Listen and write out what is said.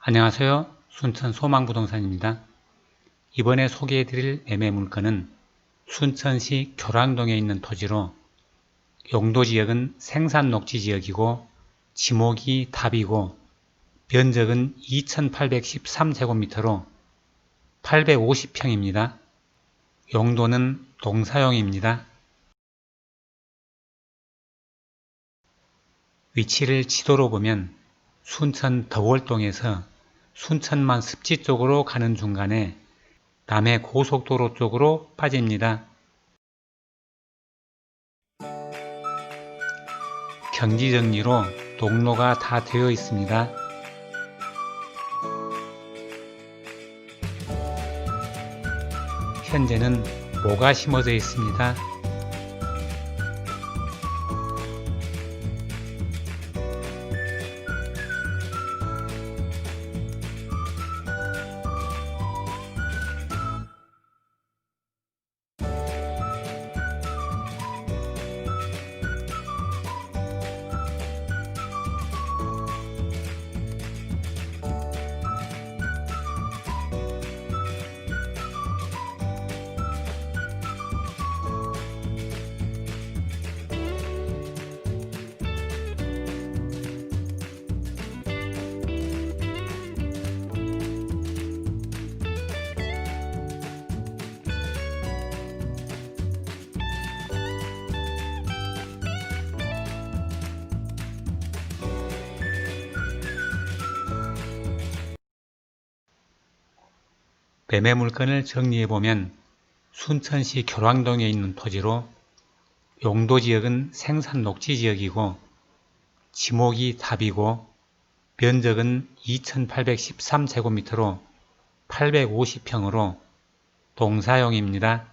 안녕하세요. 순천 소망부동산입니다. 이번에 소개해드릴 매매 물건은 순천시 교랑동에 있는 토지로 용도지역은 생산녹지지역이고 지목이 답이고 면적은 2813제곱미터로 850평입니다. 용도는 동사용입니다. 위치를 지도로 보면 순천 덕월동에서 순천만 습지 쪽으로 가는 중간에 남해 고속도로 쪽으로 빠집니다. 경지 정리로 동로가 다 되어 있습니다. 현재는 모가 심어져 있습니다. 매매 물건을 정리해보면 순천시 교랑동에 있는 토지로 용도지역은 생산 녹지지역이고 지목이 답이고 면적은 2813제곱미터로 850평으로 동사용입니다.